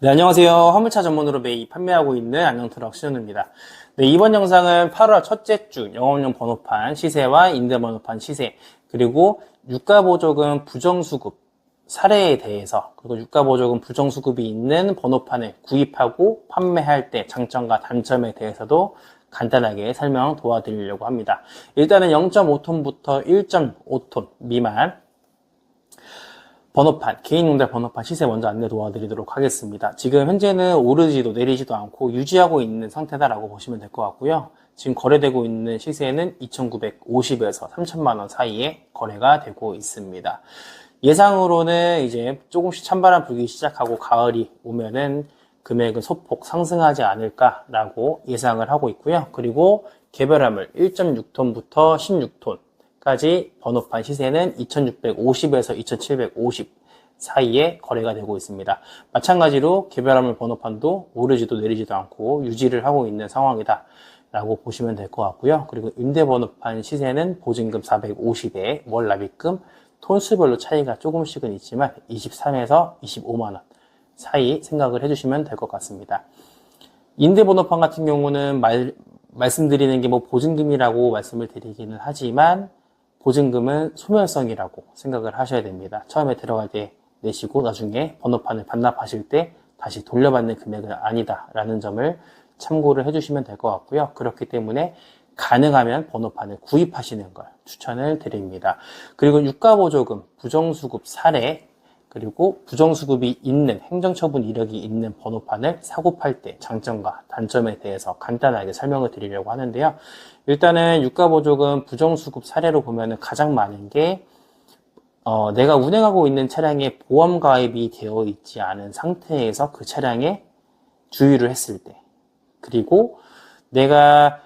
네, 안녕하세요. 화물차 전문으로 매입 판매하고 있는 안녕트럭 신현우입니다. 네, 이번 영상은 8월 첫째 주 영업용 번호판 시세와 임대 번호판 시세, 그리고 유가보조금 부정수급 사례에 대해서, 그리고 유가보조금 부정수급이 있는 번호판을 구입하고 판매할 때 장점과 단점에 대해서도 간단하게 설명 도와드리려고 합니다. 일단은 0.5톤부터 1.5톤 미만 번호판, 개인용달 번호판 시세 먼저 안내 도와드리도록 하겠습니다. 지금 현재는 오르지도 내리지도 않고 유지하고 있는 상태다라고 보시면 될 것 같고요. 지금 거래되고 있는 시세는 2,950에서 3,000만원 사이에 거래가 되고 있습니다. 예상으로는 이제 조금씩 찬바람 불기 시작하고 가을이 오면은 금액은 소폭 상승하지 않을까라고 예상을 하고 있고요. 그리고 개별화물 1.6톤부터 16톤, 까지 번호판 시세는 2650에서 2750 사이에 거래가 되고 있습니다. 마찬가지로 개별화물 번호판도 오르지도 내리지도 않고 유지를 하고 있는 상황이다. 라고 보시면 될 것 같고요. 그리고 임대 번호판 시세는 보증금 450에 월 납입금 톤수별로 차이가 조금씩은 있지만 23에서 25만원 사이 생각을 해주시면 될 것 같습니다. 임대 번호판 같은 경우는 말, 말씀드리는 게 뭐 보증금이라고 말씀을 드리기는 하지만 보증금은 소멸성이라고 생각을 하셔야 됩니다. 처음에 들어갈 때 내시고 나중에 번호판을 반납하실 때 다시 돌려받는 금액은 아니다라는 점을 참고를 해주시면 될 것 같고요. 그렇기 때문에 가능하면 번호판을 구입하시는 걸 추천을 드립니다. 그리고 유가보조금, 부정수급 사례, 그리고 부정수급이 있는 행정처분 이력이 있는 번호판을 사고 팔 때 장점과 단점에 대해서 간단하게 설명을 드리려고 하는데요. 일단은 유가보조금 부정수급 사례로 보면 가장 많은 게 어, 내가 운행하고 있는 차량에 보험 가입이 되어 있지 않은 상태에서 그 차량에 주유를 했을 때 그리고 내가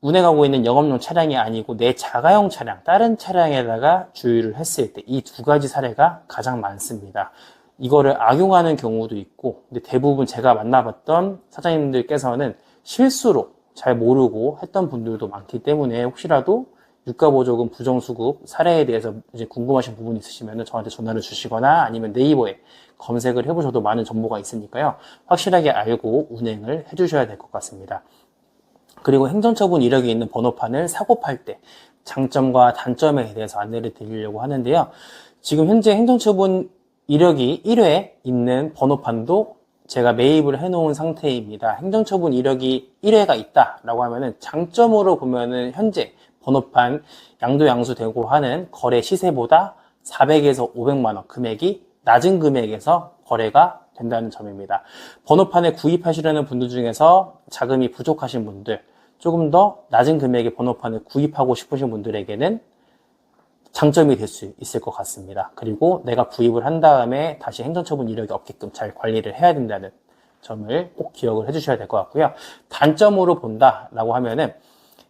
운행하고 있는 영업용 차량이 아니고 내 자가용 차량, 다른 차량에다가 주유를 했을 때 이 두 가지 사례가 가장 많습니다. 이거를 악용하는 경우도 있고, 근데 대부분 제가 만나봤던 사장님들께서는 실수로 잘 모르고 했던 분들도 많기 때문에 혹시라도 유가보조금 부정수급 사례에 대해서 이제 궁금하신 부분이 있으시면 저한테 전화를 주시거나 아니면 네이버에 검색을 해보셔도 많은 정보가 있으니까요. 확실하게 알고 운행을 해주셔야 될 것 같습니다. 그리고 행정처분 이력이 있는 번호판을 사고 팔 때 장점과 단점에 대해서 안내를 드리려고 하는데요. 지금 현재 행정처분 이력이 1회 있는 번호판도 제가 매입을 해놓은 상태입니다. 행정처분 이력이 1회가 있다라고 하면은 장점으로 보면은 현재 번호판 양도 양수되고 하는 거래 시세보다 400에서 500만 원 금액이 낮은 금액에서 거래가 된다는 점입니다. 번호판을 구입하시려는 분들 중에서 자금이 부족하신 분들, 조금 더 낮은 금액의 번호판을 구입하고 싶으신 분들에게는 장점이 될 수 있을 것 같습니다. 그리고 내가 구입을 한 다음에 다시 행정처분 이력이 없게끔 잘 관리를 해야 된다는 점을 꼭 기억을 해주셔야 될 것 같고요. 단점으로 본다라고 하면은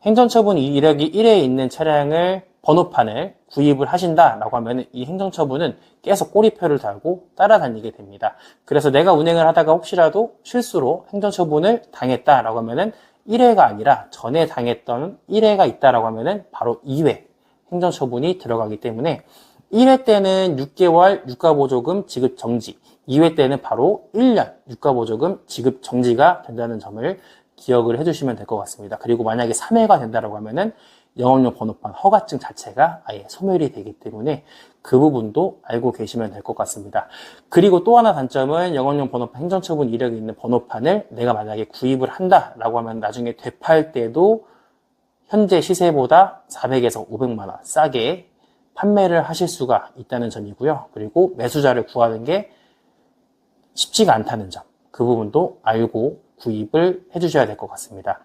행정처분 이력이 1회에 있는 차량을 번호판을 구입을 하신다라고 하면 이 행정처분은 계속 꼬리표를 달고 따라다니게 됩니다. 그래서 내가 운행을 하다가 혹시라도 실수로 행정처분을 당했다라고 하면은 1회가 아니라 전에 당했던 1회가 있다라고 하면은 바로 2회 행정처분이 들어가기 때문에 1회 때는 6개월 유가보조금 지급 정지, 2회 때는 바로 1년 유가보조금 지급 정지가 된다는 점을 기억을 해주시면 될 것 같습니다. 그리고 만약에 3회가 된다라고 하면은 영업용 번호판 허가증 자체가 아예 소멸이 되기 때문에 그 부분도 알고 계시면 될 것 같습니다. 그리고 또 하나 단점은 영업용 번호판 행정처분 이력이 있는 번호판을 내가 만약에 구입을 한다라고 하면 나중에 되팔 때도 현재 시세보다 400에서 500만 원 싸게 판매를 하실 수가 있다는 점이고요. 그리고 매수자를 구하는 게 쉽지가 않다는 점. 그 부분도 알고 구입을 해주셔야 될 것 같습니다.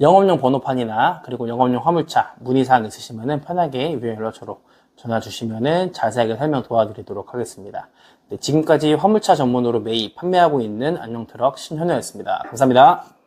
영업용 번호판이나 그리고 영업용 화물차 문의사항 있으시면 편하게 유료 연락처로 전화 주시면 자세하게 설명 도와드리도록 하겠습니다. 네, 지금까지 화물차 전문으로 매입 판매하고 있는 안녕트럭 신현우였습니다. 감사합니다.